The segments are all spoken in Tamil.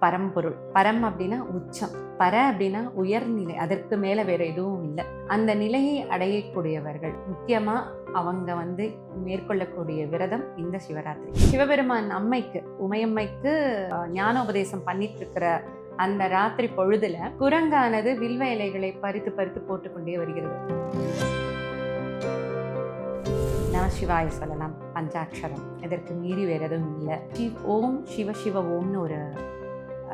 பரம்பொருள். பரம் அப்படின்னா உச்சம். பர அப்படின்னா உயர்நிலை. அதற்கு மேலே வேற எதுவும் இல்லை. அந்த நிலையை அடையக்கூடியவர்கள். முக்கியமாக அவங்க வந்து மேற்கொள்ளக்கூடிய விரதம் இந்த சிவராத்திரி. சிவபெருமான் அம்மைக்கு உமையம்மைக்கு ஞானோபதேசம் பண்ணிட்டு இருக்கிற அந்த ராத்திரி பொழுதுல குரங்கானது வில்வ இலைகளை பறித்து பறித்து போட்டுக்கொண்டே வருகிறது. நமசிவாய சொல்லலாம். பஞ்சாட்சரம். இதற்கு மீறி வேற எதுவும் இல்லை. ஓம் சிவ சிவ ஓம்னு ஒரு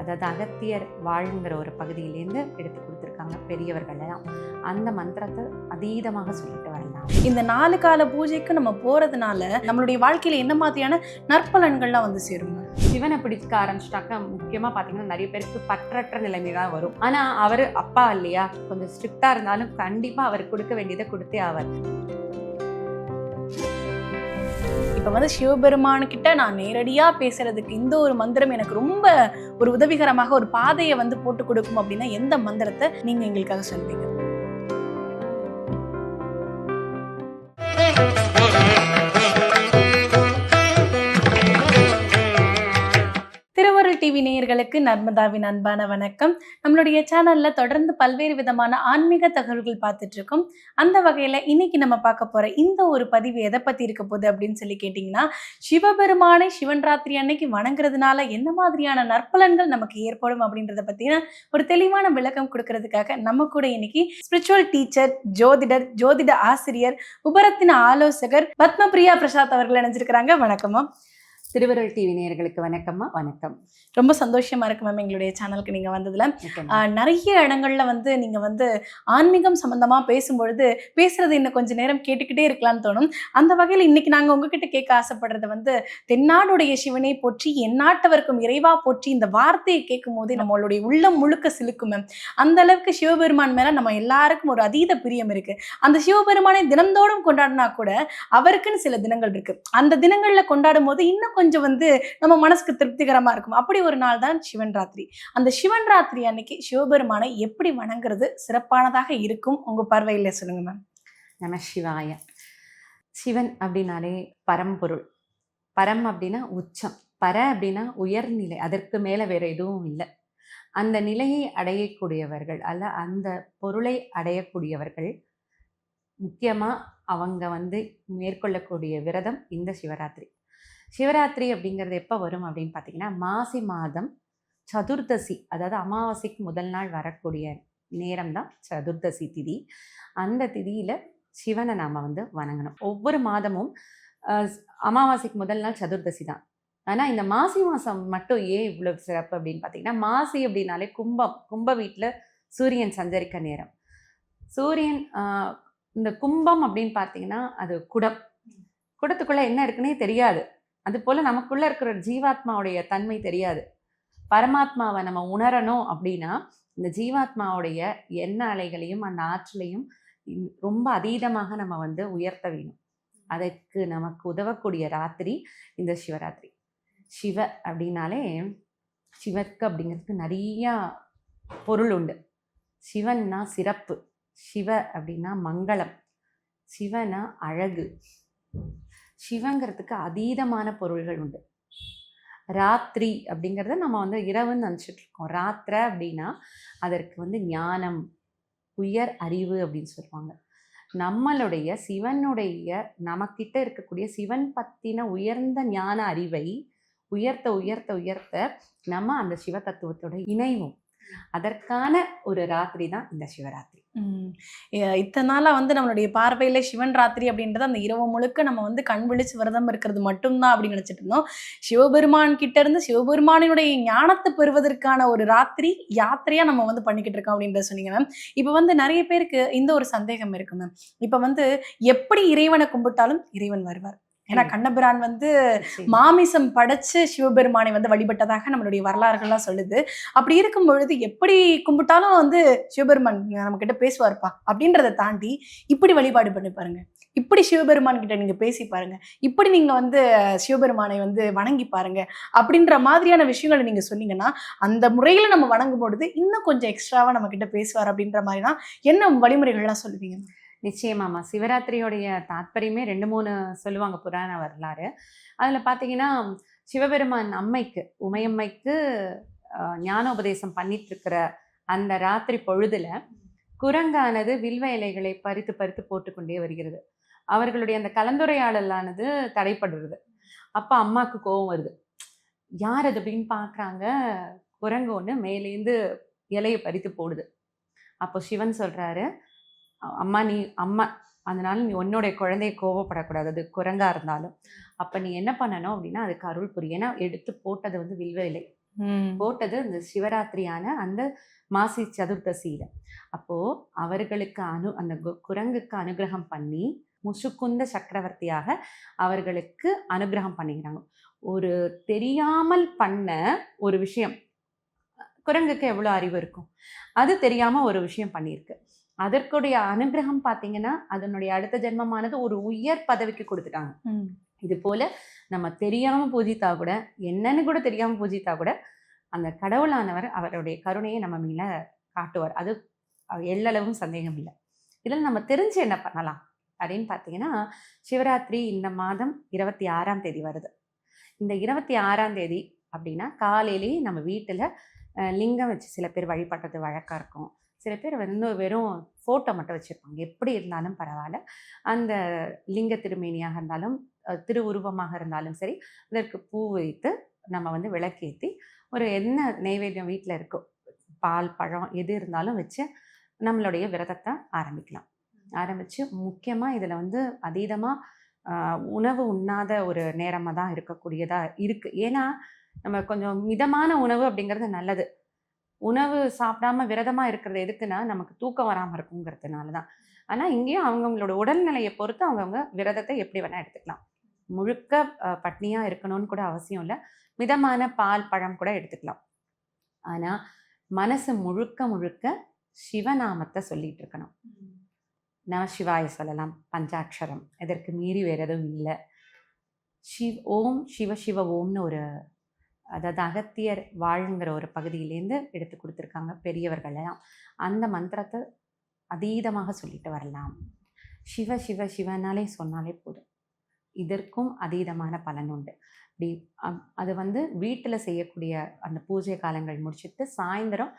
அதாவது அகத்தியர் வாழ்ங்கிற ஒரு பகுதியிலேருந்து எடுத்து கொடுத்துருக்காங்க பெரியவர்கள் எல்லாம் அந்த மந்திரத்தை அதீதமாக சொல்லிட்டு வரலாம். இந்த நாலு கால பூஜைக்கு நம்ம போறதுனால நம்மளுடைய வாழ்க்கையில என்ன மாதிரியான நற்பலன்கள்லாம் வந்து சேருங்க? சிவனை பிடிக்க ஆரம்பிச்சிட்டாக்க முக்கியமாக பார்த்தீங்கன்னா நிறைய பேருக்கு பற்றற்ற நிலைமை தான் வரும். ஆனால் அவர் அப்பா இல்லையா? கொஞ்சம் ஸ்ட்ரிக்டாக இருந்தாலும் கண்டிப்பாக அவர் கொடுக்க வேண்டியதை கொடுத்தே ஆவார். இப்போ வந்து சிவபெருமான்கிட்ட நான் நேரடியாக பேசுறதுக்கு இந்த ஒரு மந்திரம் எனக்கு ரொம்ப ஒரு உதவிகரமாக ஒரு பாதையை வந்து போட்டு கொடுக்கும் அப்படின்னா எந்த மந்திரத்தை நீங்கள் எங்களுக்காக சொல்வீங்க? டிவி நேயர்களுக்கு நர்மதாவின் அன்பான வணக்கம். நம்மளுடைய சேனல்ல தொடர்ந்து பல்வேறு விதமான ஆன்மீக தகவல்கள் பார்த்துட்டு இருக்கோம் அந்த வகையில இன்னைக்கு நம்ம பார்க்க போற இந்த ஒரு பதிவு எதை பத்தி இருக்க போகுது அப்படின்னு சொல்லி கேட்டீங்கன்னா சிவபெருமானை சிவன் ராத்திரி அன்னைக்கு வணங்குறதுனால என்ன மாதிரியான நற்பலன்கள் நமக்கு ஏற்படும் அப்படின்றத பத்தின ஒரு தெளிவான விளக்கம் கொடுக்கறதுக்காக நம்ம கூட இன்னைக்கு ஸ்பிரிச்சுவல் டீச்சர் ஜோதிடர் ஜோதிட ஆசிரியர் உபரத்தின ஆலோசகர் பத்மபிரியா பிரசாத் அவர்கள் இணைஞ்சிருக்கிறாங்க. வணக்கமா திருவருள் டிவி நேயர்களுக்கு வணக்கம்மா. வணக்கம். ரொம்ப சந்தோஷமா இருக்கு மேம் எங்களுடைய சேனலுக்கு நீங்க வந்ததுல. நிறைய இடங்கள்ல வந்து நீங்க வந்து ஆன்மீகம் சம்பந்தமா பேசும்பொழுது பேசுறது இன்னும் கொஞ்ச நேரம் கேட்டுக்கிட்டே இருக்கலாம்னு தோணும். அந்த வகையில இன்னைக்கு நாங்க உங்ககிட்ட கேட்க ஆசைப்படுறது வந்து தென்னாடுடைய சிவனை போற்றி எந்நாட்டவர்க்கும் இறைவா போற்றி இந்த வார்த்தையை கேட்கும் போது நம்மளுடைய உள்ளம் முழுக்க சிலுக்கும் மேம் அந்த அளவுக்கு சிவபெருமான் மேல நம்ம எல்லாருக்கும் ஒரு அதீத பிரியம் இருக்கு. அந்த சிவபெருமானை தினந்தோறும் கொண்டாடினா கூட அவருக்குன்னு சில தினங்கள் இருக்கு. அந்த தினங்கள்ல கொண்டாடும் போது இன்னும் கொஞ்சம் கொஞ்சம் வந்து நம்ம மனசுக்கு திருப்திகரமா இருக்கும். அப்படி ஒரு நாள் தான் சிவன் ராத்திரி. அந்த சிவன் ராத்திரி அன்னைக்கு சிவபெருமானை எப்படி வணங்குறது சிறப்பானதாக இருக்கும் உங்க பார்வையில் சொல்லுங்க மேம் நம சிவாய. சிவன் அப்படின்னாலே பரம்பொருள். பரம் அப்படின்னா உச்சம். பர அப்படின்னா உயர்நிலை. அதற்கு மேலே வேற எதுவும் இல்லை. அந்த நிலையை அடையக்கூடியவர்கள் அல்ல அந்த பொருளை அடையக்கூடியவர்கள் முக்கியமாக அவங்க வந்து மேற்கொள்ளக்கூடிய விரதம் இந்த சிவராத்திரி. சிவராத்திரி அப்படிங்கிறது எப்போ வரும் அப்படின்னு பார்த்தீங்கன்னா மாசி மாதம் சதுர்தசி அதாவது அமாவாசைக்கு முதல் நாள் வரக்கூடிய நேரம் தான் சதுர்தசி திதி. அந்த திதியில் சிவனை நாம் வந்து வணங்கணும். ஒவ்வொரு மாதமும் அமாவாசைக்கு முதல் நாள் சதுர்தசி தான். ஆனால் இந்த மாசி மாதம் மட்டும் ஏன் இவ்வளோ சிறப்பு அப்படின்னு பார்த்தீங்கன்னா மாசி அப்படின்னாலே கும்பம் கும்ப வீட்டில் சூரியன் சஞ்சரிக்க நேரம். சூரியன் இந்த கும்பம் அப்படின்னு பார்த்தீங்கன்னா அது குடம். குடத்துக்குள்ளே என்ன இருக்குன்னே தெரியாது. அது போல் நமக்குள்ளே இருக்கிற ஜீவாத்மாவுடைய தன்மை தெரியாது. பரமாத்மாவை நம்ம உணரணும் அப்படின்னா இந்த ஜீவாத்மாவுடைய எண்ண அலைகளையும் அந்த ஆற்றலையும் ரொம்ப அதீதமாக நம்ம வந்து உயர்த்த வேணும். அதற்கு நமக்கு உதவக்கூடிய ராத்திரி இந்த சிவராத்திரி. சிவ அப்படின்னாலே சிவக்கு அப்படிங்கிறதுக்கு நிறையா பொருள் உண்டு. சிவன்னா சிறப்பு. சிவ அப்படின்னா மங்களம். சிவனா அழகு. சிவங்கிறதுக்கு அதீதமான பொருள்கள் உண்டு. ராத்திரி அப்படிங்கிறத நம்ம வந்து இரவுன்னு நினச்சிட்டு இருக்கோம். ராத்திர அப்படின்னா அதற்கு வந்து ஞானம் உயர் அறிவு அப்படின்னு சொல்லுவாங்க. நம்மளுடைய சிவனுடைய நமக்கிட்ட இருக்கக்கூடிய சிவன் பத்தின உயர்ந்த ஞான அறிவை உயர்த்த உயர்த்த உயர்த்த நம்ம அந்த சிவ தத்துவத்தோட இணைவோம். அதற்கான ஒரு ராத்திரி தான் இந்த சிவராத்திரி. உம் இத்தனை நாளா வந்து நம்மளுடைய பார்வையில் சிவன் ராத்திரி அப்படின்றது அந்த இரவு முழுக்க நம்ம வந்து கண் விழிச்சு விரதம் இருக்கிறது மட்டும்தான் அப்படின்னு நினைச்சிட்டு இருந்தோம். சிவபெருமான் கிட்ட இருந்து சிவபெருமானினுடைய ஞானத்தை பெறுவதற்கான ஒரு ராத்திரி யாத்திரையா நம்ம வந்து பண்ணிக்கிட்டு இருக்கோம் அப்படின்றத சொன்னீங்க மேம் இப்போ வந்து நிறைய பேருக்கு இந்த ஒரு சந்தேகம் இருக்கு மேம் இப்போ வந்து எப்படி இறைவனை கும்பிட்டாலும் இறைவன் வருவார். ஏன்னா. கண்ணபிரான் வந்து மாமிசம் படைச்சு சிவபெருமானை வந்து வழிபட்டதாக நம்மளுடைய வரலாறுகள்லாம் சொல்லுது. அப்படி இருக்கும் பொழுது எப்படி கும்பிட்டாலும் வந்து சிவபெருமான் நம்ம கிட்ட பேசுவார்ப்பா? அப்படின்றத தாண்டி இப்படி வழிபாடு பண்ணி பாருங்க. இப்படி சிவபெருமான் கிட்ட நீங்க பேசி பாருங்க. இப்படி நீங்க வந்து சிவபெருமானை வந்து வணங்கி பாருங்க. அப்படின்ற மாதிரியான விஷயங்களை நீங்க சொன்னீங்கன்னா அந்த முறையில நம்ம வணங்கும் பொழுது இன்னும் கொஞ்சம் எக்ஸ்ட்ராவா நம்ம கிட்ட பேசுவார் அப்படின்ற மாதிரினா என்ன வழிமுறைகள்லாம் சொல்லுவீங்க? நிச்சயமாம்மா சிவராத்திரியோடைய தாத்பரியமே ரெண்டு மூணு சொல்லுவாங்க புராண வரலாறு. அதில் பார்த்தீங்கன்னா சிவபெருமான் அம்மைக்கு உமையம்மைக்கு ஞானோபதேசம் பண்ணிட்டு இருக்கிற அந்த ராத்திரி பொழுதுல குரங்கானது வில்வ இலைகளை பறித்து பறித்து போட்டுக்கொண்டே வருகிறது. அவர்களுடைய அந்த கலந்துரையாடலானது தடைப்படுறது அப்போ அம்மாவுக்கு கோபம் வருது. யார் அது? அப்படின்னு பார்க்குறாங்க குரங்கு ஒன்று மேலேந்து இலையை பறித்து போடுது. அப்போ சிவன் சொல்கிறாரு அம்மா நீ அம்மா அதனால நீ உன்னுடைய குழந்தைய கோவப்படக்கூடாது அது குரங்கா இருந்தாலும். அப்ப நீ என்ன பண்ணணும் அப்படின்னா அதுக்கு அருள் புரிய ஏன்னா எடுத்து போட்டது வந்து வில்வ இலை ம். போட்டது இந்த சிவராத்திரியான அந்த மாசி சதுர்தசியில. அப்போ அவர்களுக்கு அனு அந்த கு- குரங்குக்கு அனுகிரகம் பண்ணி முசுக்குந்த சக்கரவர்த்தியாக அவர்களுக்கு அனுகிரகம் பண்ணிக்கிறாங்க. ஒரு தெரியாமல் பண்ண ஒரு விஷயம். குரங்குக்கு எவ்வளோ அறிவு இருக்கும்? அது தெரியாம ஒரு விஷயம் பண்ணியிருக்கு. அதற்குடைய அனுகிரகம் பார்த்தீங்கன்னா அதனுடைய அடுத்த ஜென்மமானது ஒரு உயர் பதவிக்கு கொடுத்துட்டாங்க. இது போல நம்ம தெரியாம பூஜித்தா கூட என்னன்னு கூட தெரியாம பூஜித்தா கூட அந்த கடவுளானவர் அவருடைய கருணையை நம்ம மேல காட்டுவார். அது எள்ளளவும் சந்தேகம் இல்லை. இதில் நம்ம தெரிஞ்சு என்ன பண்ணலாம்? அப்படின்னு பார்த்தீங்கன்னா சிவராத்திரி இந்த மாதம் இருபத்தி ஆறாம் தேதி வருது. இந்த இருபத்தி ஆறாம் தேதி அப்படின்னா காலையிலேயே நம்ம வீட்டில் லிங்கம் வச்சு சில பேர் வழிபடுறது வழக்கம் இருக்கும். சில பேர் வந்து வெறும் ஃபோட்டோ மட்டும் வச்சுருப்பாங்க. எப்படி இருந்தாலும் பரவாயில்ல. அந்த லிங்க திருமேனியாக இருந்தாலும் திருவுருவமாக இருந்தாலும் சரி அதற்கு பூ வைத்து நம்ம வந்து விளக்கேற்றி ஒரு என்ன நெய்வேத்தியம் வீட்டில் இருக்கோ பால் பழம் எது இருந்தாலும் வச்சு நம்மளுடைய விரதத்தை ஆரம்பிக்கலாம். ஆரம்பித்து முக்கியமாக இதில் வந்து அதீதமாக உணவு உண்ணாத ஒரு நேரமாக தான் இருக்கக்கூடியதாக இருக்குது ஏன்னா நம்ம கொஞ்சம் மிதமான உணவு அப்படிங்கிறது நல்லது. உணவு சாப்பிடாம விரதமாக இருக்கிறது எதுக்குன்னா நமக்கு தூக்கம் வராமல் இருக்குங்கிறதுனால தான் ஆனால் இங்கேயும் அவங்கவுங்களோட உடல்நிலையை பொறுத்து அவங்கவுங்க விரதத்தை எப்படி வேணால் எடுத்துக்கலாம். முழுக்க பட்னியாக இருக்கணும்னு கூட அவசியம் இல்லை. மிதமான பால் பழம் கூட எடுத்துக்கலாம். ஆனால் மனசு முழுக்க முழுக்க சிவநாமத்தை சொல்லிட்டு இருக்கணும். நம சிவாய சொல்லலாம். பஞ்சாட்சரம். இதற்கு மீறி வேறு எதுவும் இல்லை. சிவ் ஓம் சிவ சிவ ஓம்னு ஒரு அதாவது அகத்தியர் வாழ்ங்கிற ஒரு பகுதியிலேருந்து எடுத்து கொடுத்துருக்காங்க பெரியவர்களெல்லாம். அந்த மந்திரத்தை அதீதமாக சொல்லிட்டு வரலாம். சிவ சிவ சிவனாலே சொன்னாலே போதும். இதற்கும் அதீதமான பலன் உண்டு. அப்படி அது வந்து வீட்டில் செய்யக்கூடிய அந்த பூஜை காலங்கள் முடிச்சிட்டு சாயந்தரம்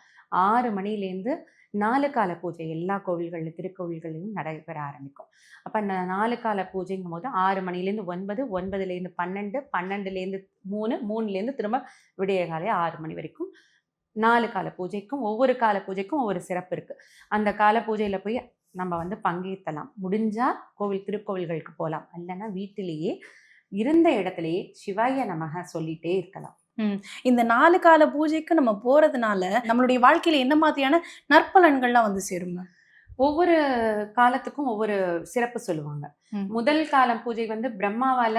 ஆறு மணிலேருந்து நாலு கால பூஜை எல்லா கோவில்களில் திருக்கோவில்களிலும் நடைபெற ஆரம்பிக்கும். அப்போ அந்த நாலு கால பூஜைங்கும் போது ஆறு மணிலேருந்து ஒன்பது ஒன்பதுலேருந்து பன்னெண்டு பன்னெண்டுலேருந்து மூணு மூணுலேருந்து திரும்ப விடிய காலை ஆறு மணி வரைக்கும் நாலு கால பூஜைக்கும் ஒவ்வொரு கால பூஜைக்கும் ஒவ்வொரு சிறப்பு இருக்குது அந்த கால பூஜையில் போய் நம்ம வந்து பங்கேற்கலாம் முடிஞ்சால் கோவில் திருக்கோவில்களுக்கு போகலாம். இல்லைன்னா வீட்டிலேயே இருந்த இடத்துலையே சிவாய நமக சொல்லிட்டே இருக்கலாம். இந்த நாலு கால பூஜைக்கு நம்ம போறதுனால நம்மளுடைய வாழ்க்கையில என்ன மாதிரியான நற்பலன்கள்லாம் வந்து சேருங்க? ஒவ்வொரு காலத்துக்கும் ஒவ்வொரு சிறப்பு சொல்லுவாங்க. முதல் காலம் பூஜை வந்து பிரம்மாவால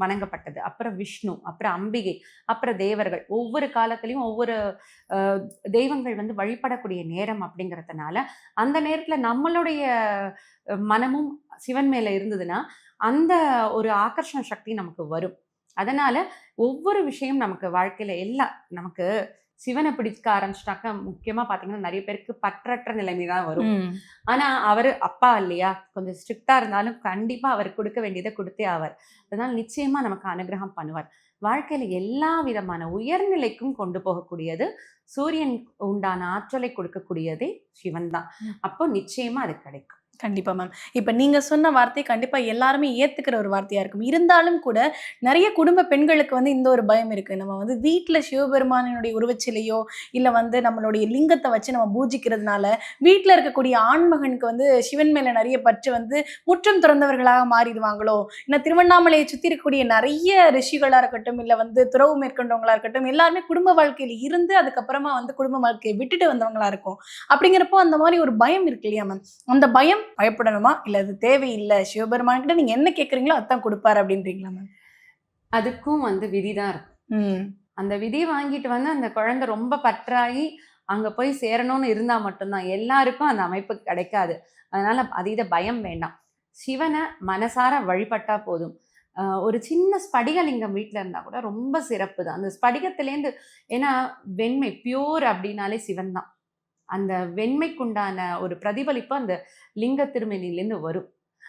வணங்கப்பட்டது. அப்புறம் விஷ்ணு அப்புறம் அம்பிகை அப்புறம் தேவர்கள். ஒவ்வொரு காலத்துலயும் ஒவ்வொரு தெய்வங்கள் வந்து வழிபடக்கூடிய நேரம் அப்படிங்கறதுனால அந்த நேரத்துல நம்மளுடைய மனமும் சிவன் மேல இருந்ததுன்னா அந்த ஒரு ஆகர்ஷண சக்தி நமக்கு வரும். அதனால ஒவ்வொரு விஷயம் நமக்கு வாழ்க்கையில எல்லாம் நமக்கு சிவனை பிடிக்க ஆரம்பிச்சிட்டாக்க முக்கியமா பாத்தீங்கன்னா நிறைய பேருக்கு பற்றற்ற நிலைமை தான் வரும். ஆனா அவரு அப்பா இல்லையா? கொஞ்சம் ஸ்ட்ரிக்டா இருந்தாலும் கண்டிப்பா அவர் கொடுக்க வேண்டியதை கொடுத்தே ஆவார். அதனால நிச்சயமா நமக்கு அனுகிரகம் பண்ணுவார். வாழ்க்கையில எல்லா விதமான உயர்நிலைக்கும் கொண்டு போகக்கூடியது சூரியன் உண்டான ஆற்றலை கொடுக்கக்கூடியதே சிவன் தான். அப்போ நிச்சயமா அது கிடைக்கும். கண்டிப்பாக மேம் இப்போ நீங்கள் சொன்ன வார்த்தை கண்டிப்பாக எல்லாருமே ஏற்றுக்கிற ஒரு வார்த்தையாக இருக்கும். இருந்தாலும் கூட நிறைய குடும்ப பெண்களுக்கு வந்து இந்த ஒரு பயம் இருக்குது நம்ம வந்து வீட்டில் சிவபெருமானினுடைய உருவச்சிலையோ இல்லை வந்து நம்மளுடைய லிங்கத்தை வச்சு நம்ம பூஜிக்கிறதுனால வீட்டில் இருக்கக்கூடிய ஆண்மகனுக்கு வந்து சிவன் மேலே நிறைய பற்று வந்து முற்றம் துறந்தவர்களாக மாறிடுவாங்களோ இன்னும் திருவண்ணாமலையை சுற்றி இருக்கக்கூடிய நிறைய ரிஷிகளாக இருக்கட்டும் இல்லை வந்து துறவு மேற்கொண்டவங்களாக இருக்கட்டும் எல்லாருமே குடும்ப வாழ்க்கையில் இருந்து அதுக்கப்புறமா வந்து குடும்ப வாழ்க்கையை விட்டுட்டு வந்தவங்களாக இருக்கும். அப்படிங்கிறப்போ அந்த மாதிரி ஒரு பயம் இருக்கு இல்லையா மேம் அந்த பயம் பயப்படணுமா? இல்ல அது தேவையில்லை. சிவபெருமான் கிட்ட நீங்க என்ன கேக்குறீங்களோ அதான் கொடுப்பாரு அப்படின்றீங்களா மேம் அதுக்கும் வந்து விதிதான் இருக்கும். ம். அந்த விதி வாங்கிட்டு வந்து அந்த குழந்தை ரொம்ப பற்றாகி அங்க போய் சேரணும்னு இருந்தா மட்டும்தான். எல்லாருக்கும் அந்த அமைப்பு கிடைக்காது. அதனால அதீத பயம் வேண்டாம். சிவனை மனசார வழிபட்டா போதும். ஒரு சின்ன ஸ்படிகலிங்கம் வீட்டில் இருந்தால் கூட ரொம்ப சிறப்பு தான் அந்த ஸ்படிகத்திலேருந்து ஏன்னா வெண்மை பியூர் அப்படின்னாலே சிவன் தான் அந்த வெண்மைக்குண்டான ஒரு பிரதிபலிப்பு அந்த லிங்க திருமணிலேருந்து வரும்.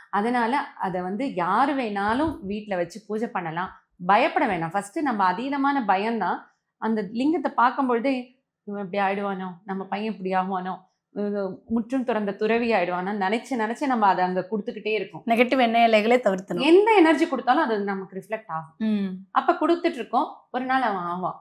அதனால் அதை வந்து யார் வேணாலும் வீட்டில் வச்சு பூஜை பண்ணலாம். பயப்பட வேணாம். ஃபஸ்ட்டு நம்ம அதீதமான பயம்தான். அந்த லிங்கத்தை பார்க்கும்பொழுதே இவன் இப்படி ஆயிடுவானோ? நம்ம பையன் இப்படி ஆகுவானோ? முற்றும் துறந்த துறவி ஆயிடுவானோ. நினைச்சு நினைச்சு நம்ம அதை அங்க கொடுத்துக்கிட்டே இருக்கோம். நெகட்டிவ் எண்ணெயிலைகளே தவிர்த்தணும். எந்த எனர்ஜி கொடுத்தாலும் அது நமக்கு ரிஃப்ளெக்ட் ஆகும். அப்ப கொடுத்துட்டு இருக்கோம். ஒரு நாள் அவன் ஆவான்.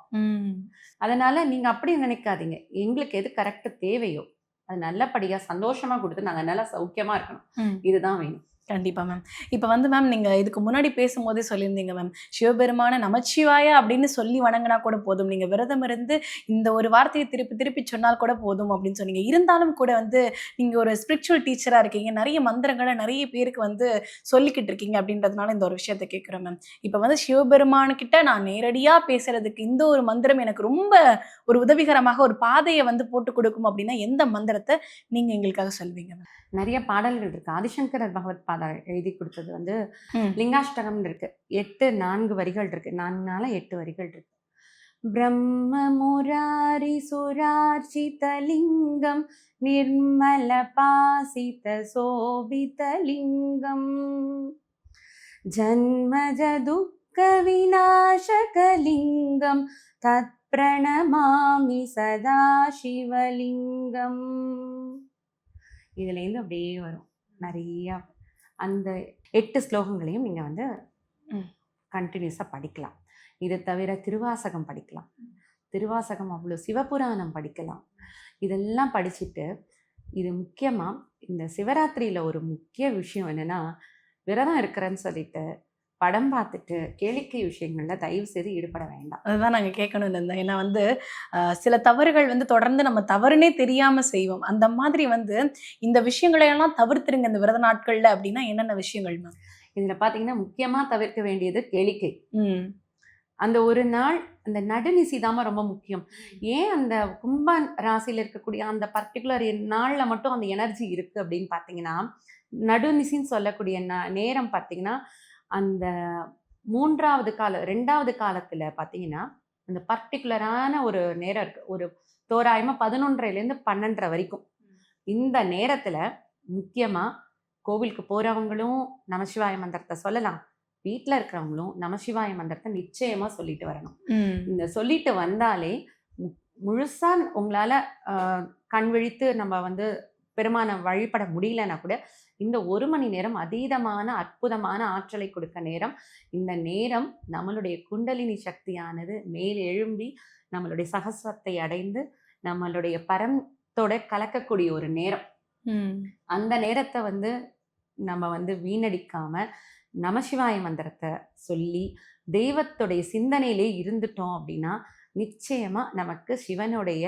அதனால நீங்க அப்படி நினைக்காதீங்க. எங்களுக்கு எது கரெக்ட் தேவையோ அது நல்லபடியா சந்தோஷமா கொடுத்து நாங்க நல்லா சௌக்கியமா இருக்கணும். இதுதான் வேணும். கண்டிப்பாக மேம் இப்போ வந்து மேம் நீங்கள் இதுக்கு முன்னாடி பேசும்போதே சொல்லியிருந்தீங்க மேம் சிவபெருமான நமச்சிவாய அப்படின்னு சொல்லி வணங்கினா கூட போதும். நீங்கள் விரதம் இருந்து இந்த ஒரு வார்த்தையை திருப்பி திருப்பி சொன்னால் கூட போதும் அப்படின்னு சொன்னீங்க. இருந்தாலும் கூட வந்து நீங்கள் ஒரு ஸ்பிரிச்சுவல் டீச்சராக இருக்கீங்க. நிறைய மந்திரங்களை நிறைய பேருக்கு வந்து சொல்லிக்கிட்டு இருக்கீங்க அப்படின்றதுனால இந்த ஒரு விஷயத்த கேட்குறேன் மேம் இப்போ வந்து சிவபெருமானுக்கிட்ட நான் நேரடியாக பேசுறதுக்கு இந்த ஒரு மந்திரம் எனக்கு ரொம்ப ஒரு உதவிகரமாக ஒரு பாதையை வந்து போட்டு கொடுக்கும் அப்படின்னா எந்த மந்திரத்தை நீங்கள் எங்களுக்காக சொல்வீங்க மேம் நிறைய பாடல்கள் இருக்கு. ஆதிசங்கரர் பகவத் பாதா எழுதி கொடுத்தது வந்து ம். லிங்காஷ்டகம்னு இருக்கு. எட்டு நான்கு வரிகள் இருக்கு. நான்குனால எட்டு வரிகள் இருக்கு. பிரம்ம முராரி சுரார்ச்சிதலிங்கம் நிர்மல பாசித சோபிதலிங்கம். ஜன்மஜ துக்க விநாசகலிங்கம் தத் பிரணமாமி சதா சிவலிங்கம் இதுலேருந்து அப்படியே வரும். நிறையா அந்த எட்டு ஸ்லோகங்களையும் நீங்கள் வந்து. கண்டினியூஸாக படிக்கலாம். இது தவிர திருவாசகம் படிக்கலாம். திருவாசகம் அவ்வளோ சிவபுராணம் படிக்கலாம். இதெல்லாம் படிச்சுட்டு இது முக்கியமாக இந்த சிவராத்திரியில் ஒரு முக்கிய விஷயம் என்னென்னா விரதம் இருக்கிறேன்னு சொல்லிட்டு படம் பார்த்துட்டு கேளிக்கை விஷயங்கள்ல தயவு செய்து ஈடுபட வேண்டாம். அதுதான் நாங்க கேட்கணும்னு இருந்தோம் ஏன்னா வந்து சில தவறுகள் வந்து தொடர்ந்து நம்ம தவறுனே தெரியாம செய்வோம். அந்த மாதிரி வந்து இந்த விஷயங்களை எல்லாம் தவிர்த்துருங்க இந்த விரத நாட்கள்ல அப்படின்னா என்னென்ன விஷயங்கள் மேம்? இதுல பாத்தீங்கன்னா முக்கியமா தவிர்க்க வேண்டியது கேளிக்கை. அந்த ஒரு நாள் அந்த நடுநிசி தாம ரொம்ப முக்கியம். ஏன் அந்த கும்ப ராசியில இருக்கக்கூடிய அந்த பர்டிகுலர் நாள்ல மட்டும் அந்த எனர்ஜி இருக்கு அப்படின்னு பார்த்தீங்கன்னா நடுநிசின்னு சொல்லக்கூடிய ந- நேரம் பார்த்தீங்கன்னா அந்த மூன்றாவது கால ரெண்டாவது காலத்துல பார்த்தீங்கன்னா அந்த பர்டிகுலரான ஒரு நேரம் இருக்கு. ஒரு தோராயமா பதினொன்றரைலேருந்து பன்னெண்டரை வரைக்கும். இந்த நேரத்துல முக்கியமா கோவிலுக்கு போறவங்களும் நமசிவாய மந்திரத்தை சொல்லலாம். வீட்டில் இருக்கிறவங்களும் நமசிவாய மந்திரத்தை நிச்சயமா சொல்லிட்டு வரணும். இந்த சொல்லிட்டு வந்தாலே முழுசா உங்களால கண் விழித்து நம்ம வந்து பெருமான வழிபட முடியலன்னா கூட இந்த ஒரு மணி நேரம் அதீதமான அற்புதமான ஆற்றலை கொடுக்க நேரம். இந்த நேரம் நம்மளுடைய குண்டலினி சக்தியானது மேல் எழும்பி நம்மளுடைய சகஸ்வத்தை அடைந்து நம்மளுடைய பரத்தோட கலக்கக்கூடிய ஒரு நேரம். அந்த நேரத்தை வந்து நம்ம வந்து வீணடிக்காம நமசிவாய மந்திரத்தை சொல்லி தெய்வத்துடைய சிந்தனையிலே இருந்துட்டோம் அப்படின்னா நிச்சயமா நமக்கு சிவனுடைய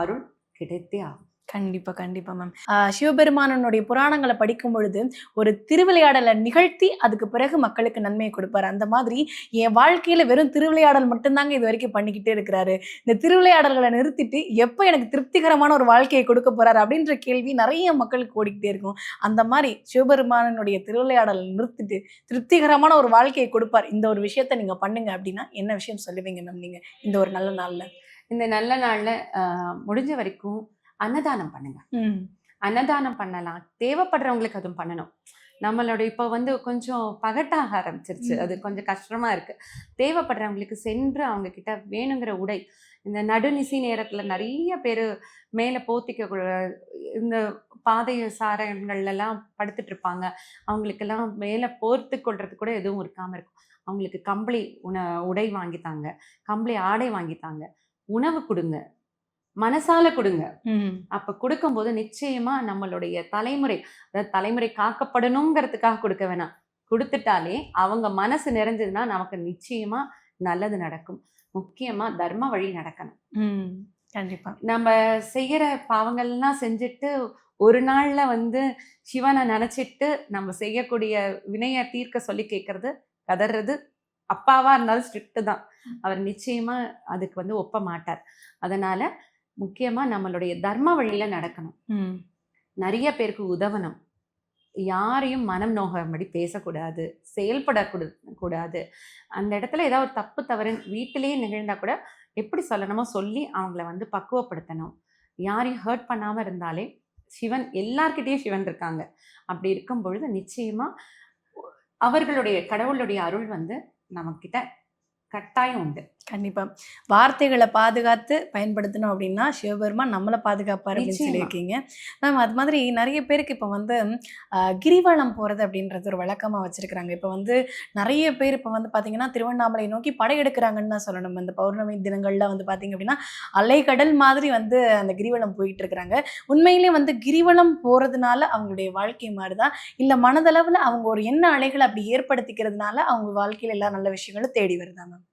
அருள் கிடைத்தே ஆகும். கண்டிப்பாக கண்டிப்பாக மேம் சிவபெருமானனுடைய புராணங்களை படிக்கும் பொழுது ஒரு திருவிளையாடலை நிகழ்த்தி அதுக்கு பிறகு மக்களுக்கு நன்மையை கொடுப்பாரு. அந்த மாதிரி என் வாழ்க்கையில் வெறும் திருவிளையாடல் மட்டும்தாங்க இது வரைக்கும் பண்ணிக்கிட்டே இருக்கிறாரு. இந்த திருவிளையாடல்களை நிறுத்திட்டு எப்போ எனக்கு திருப்திகரமான ஒரு வாழ்க்கையை கொடுக்க போறாரு அப்படின்ற கேள்வி நிறைய மக்களுக்கு ஓடிக்கிட்டே இருக்கும். அந்த மாதிரி சிவபெருமானனுடைய திருவிளையாடலை நிறுத்திட்டு திருப்திகரமான ஒரு வாழ்க்கையை கொடுப்பார். இந்த ஒரு விஷயத்த நீங்கள் பண்ணுங்க அப்படின்னா என்ன விஷயம் சொல்லுவீங்க மேம் நீங்கள் இந்த ஒரு நல்ல நாளில். இந்த நல்ல நாளில் முடிஞ்ச வரைக்கும் அன்னதானம் பண்ணுங்க. அன்னதானம் பண்ணலாம். தேவைப்படுறவங்களுக்கு அதுவும் பண்ணணும். நம்மளோட இப்போ வந்து கொஞ்சம் பகட்டாக ஆரம்பிச்சிருச்சு. அது கொஞ்சம் கஷ்டமா இருக்கு. தேவைப்படுறவங்களுக்கு சென்று அவங்க கிட்ட வேணுங்கிற உடை இந்த நடுநிசி நேரத்துல நிறைய பேர் மேலே போத்திக்க இந்த பாதை சாரங்கள்ல எல்லாம் படுத்துட்டு இருப்பாங்க அவங்களுக்கெல்லாம் மேலே போர்த்து கொள்றது கூட எதுவும் இருக்காம இருக்கும். அவங்களுக்கு கம்பளி உண உடை வாங்கித்தாங்க. கம்பளி ஆடை வாங்கித்தாங்க. உணவு கொடுங்க. மனசால கொடுங்க. அப்ப கொடுக்கும்போது நிச்சயமா நம்மளுடைய தலைமுறை அதாவது தலைமுறை காக்கப்படணுங்கிறதுக்காக கொடுக்க வேணாம். கொடுத்துட்டாலே அவங்க மனசு நிறைஞ்சதுன்னா நமக்கு நிச்சயமா நல்லது நடக்கும். முக்கியமா தர்ம வழி நடக்கணும். கண்டிப்பா. நம்ம செய்யற பாவங்கள்லாம் செஞ்சுட்டு ஒரு நாள்ல வந்து சிவனை நினைச்சிட்டு நம்ம செய்யக்கூடிய வினைய தீர்க்க சொல்லி கேட்கறது கதறது அப்பாவா இருந்தாலும் ஸ்ட்ரிக்ட் தான். அவர் நிச்சயமா அதுக்கு வந்து ஒப்ப மாட்டார் அதனால முக்கியமா நம்மளுடைய தர்ம வழியில நடக்கணும். நிறைய பேருக்கு உதவணும். யாரையும் மனம் நோகும்படி பேசக்கூடாது செயல்படக்கூட கூடாது. அந்த இடத்துல ஏதாவது ஒரு தப்பு தவறு வீட்டிலேயே நிகழ்ந்தா கூட எப்படி சொல்லணுமோ சொல்லி அவங்கள வந்து பக்குவப்படுத்தணும். யாரையும் ஹர்ட் பண்ணாம இருந்தாலே சிவன் எல்லார்கிட்டயும் சிவன் இருக்காங்க. அப்படி இருக்கும் பொழுது நிச்சயமா அவர்களுடைய கடவுளுடைய அருள் வந்து நம்மக்கிட்ட கட்டாயம் உண்டு. கண்டிப்பா. வார்த்தைகளை பாதுகாத்து பயன்படுத்தணும் அப்படின்னா சிவபெருமான் நம்மளை பாதுகாப்பார் அப்படின்னு. சொல்லியிருக்கீங்க. மேம் அது மாதிரி நிறைய பேருக்கு இப்போ வந்து கிரிவலம் போகிறது அப்படின்றது ஒரு வழக்கமாக வச்சிருக்கிறாங்க. இப்போ வந்து நிறைய பேர் இப்போ வந்து பார்த்தீங்கன்னா திருவண்ணாமலை நோக்கி படையெடுக்கிறாங்கன்னு தான் சொல்லணும். இந்த பௌர்ணமி தினங்கள்ல வந்து பார்த்தீங்க அப்படின்னா அலைக்கடல் மாதிரி வந்து அந்த கிரிவலம் போயிட்டு இருக்கிறாங்க உண்மையிலே வந்து கிரிவலம் போகிறதுனால அவங்களுடைய வாழ்க்கை மாறுதா? இல்லை மனதளவில் அவங்க ஒரு எண்ண அலைகளை அப்படி ஏற்படுத்திக்கிறதுனால அவங்க வாழ்க்கையில் எல்லா நல்ல விஷயங்களும் தேடி வருதா மேம்?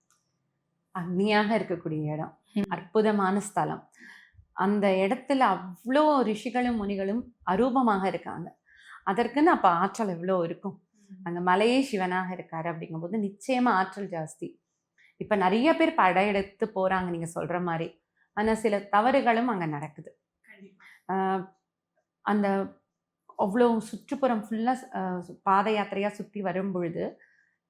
அக்னியாக இருக்கக்கூடிய இடம். அற்புதமான ஸ்தலம். அந்த இடத்துல அவ்வளோ ரிஷிகளும் முனிகளும் அரூபமாக இருக்காங்க. அதற்குன்னு அப்போ ஆற்றல் எவ்வளோ இருக்கும்? அங்க மலையே சிவனாக இருக்காரு அப்படிங்கும்போது நிச்சயமா ஆற்றல் ஜாஸ்தி. இப்ப நிறைய பேர் படையெடுத்து போறாங்க நீங்க சொல்ற மாதிரி. ஆனா சில தவறுகளும் அங்க நடக்குது. அந்த அவ்வளோ சுற்றுப்புறம் ஃபுல்லாக பாத யாத்திரையாக சுற்றி வரும் பொழுது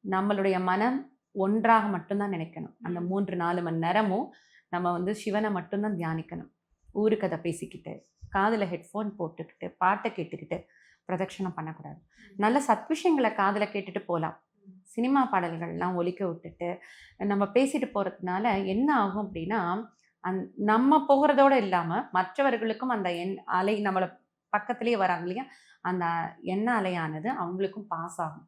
நம்மளுடைய மனம் ஒன்றாக மட்டும்தான் நினைக்கணும். அந்த மூன்று நாலு மணி நேரமும் நம்ம வந்து சிவனை மட்டும்தான் தியானிக்கணும். ஊருக்கதை பேசிக்கிட்டு காதில் ஹெட்ஃபோன் போட்டுக்கிட்டு பாட்டை கேட்டுக்கிட்டு பிரதட்சணம் பண்ணக்கூடாது. நல்ல சத்விஷயங்களை காதில் கேட்டுட்டு போகலாம் சினிமா பாடல்கள்லாம் ஒலிக்க விட்டுட்டு நம்ம பேசிட்டு போகிறதுனால என்ன ஆகும் அப்படின்னா அந் நம்ம போகிறதோட இல்லாமல் மற்றவர்களுக்கும் அந்த எண் அலை நம்மளை பக்கத்துலேயே வராங்க இல்லையா? அந்த எண்ண அலையானது அவங்களுக்கும் பாஸ் ஆகும்.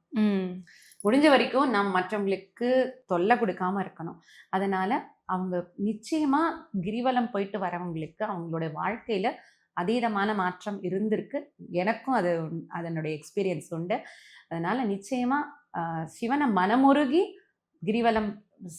முடிஞ்ச வரைக்கும் நாம் மற்றவங்களுக்கு தொல்லை கொடுக்காம இருக்கணும். அதனால அவங்க நிச்சயமா கிரிவலம் போயிட்டு வரவங்களுக்கு அவங்களோட வாழ்க்கையில அதீதமான மாற்றம் இருந்திருக்கு. எனக்கும் அது அதனுடைய எக்ஸ்பீரியன்ஸ் உண்டு. அதனால நிச்சயமா சிவனை மனமுருகி கிரிவலம்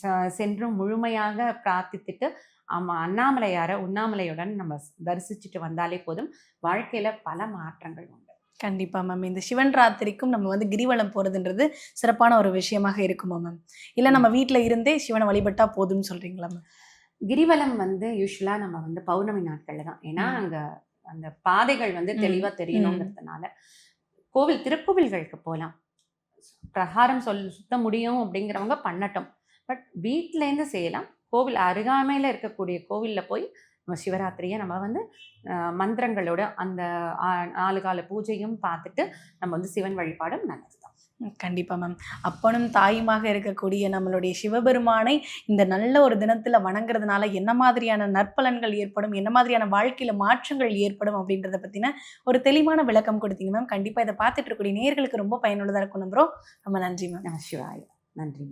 ச- சென்று முழுமையாக பிரார்த்தித்துட்டு ஆமா அண்ணாமலையார உண்ணாமலையுடன் நம்ம தரிசிச்சுட்டு வந்தாலே போதும். வாழ்க்கையில பல மாற்றங்கள் உண்டு. கண்டிப்பா மேம். இந்த சிவன் ராத்திரிக்கும் நம்ம வந்து கிரிவலம் போறதுன்றது சிறப்பான ஒரு விஷயமாக இருக்குமா மேம்? இல்ல நம்ம வீட்ல இருந்தே சிவனை வழிபட்டா போதும்னு சொல்றீங்களா மேம்? கிரிவலம் வந்து யூஸ்வலா நம்ம வந்து பௌர்ணமி நாட்கள்ல தான். ஏன்னா. அங்க அந்த பாதைகள் வந்து ம். தெளிவா தெரியணுங்கிறதுனால. கோவில் திருக்கோவில்களுக்கு போகலாம் பிரகாரம் சொல் சுத்த முடியும் அப்படிங்கிறவங்க பண்ணட்டும். பட் வீட்டிலேருந்து செய்யலாம். கோவில் அருகாமையில் இருக்கக்கூடிய கோவிலில் போய் நம்ம சிவராத்திரியை நம்ம வந்து மந்திரங்களோட அந்த நாலு கால பூஜையும் பார்த்துட்டு நம்ம வந்து சிவன் வழிபாடும் நல்லது தான் ம், கண்டிப்பா மேம் அப்பனும் தாயுமாக இருக்கக்கூடிய நம்மளுடைய சிவபெருமானை இந்த நல்ல ஒரு தினத்துல வணங்குறதுனால என்ன மாதிரியான நற்பலன்கள் ஏற்படும் என்ன மாதிரியான வாழ்க்கையில மாற்றங்கள் ஏற்படும் அப்படின்றத பத்தின ஒரு தெளிவான விளக்கம் கொடுத்தீங்க மேம் கண்டிப்பா இதை பார்த்துட்டு இருக்கக்கூடிய நேயர்களுக்கு ரொம்ப பயனுள்ளதா இருக்கும் நம்புறோம். ரொம்ப நன்றி மேம் சிவாய. நன்றி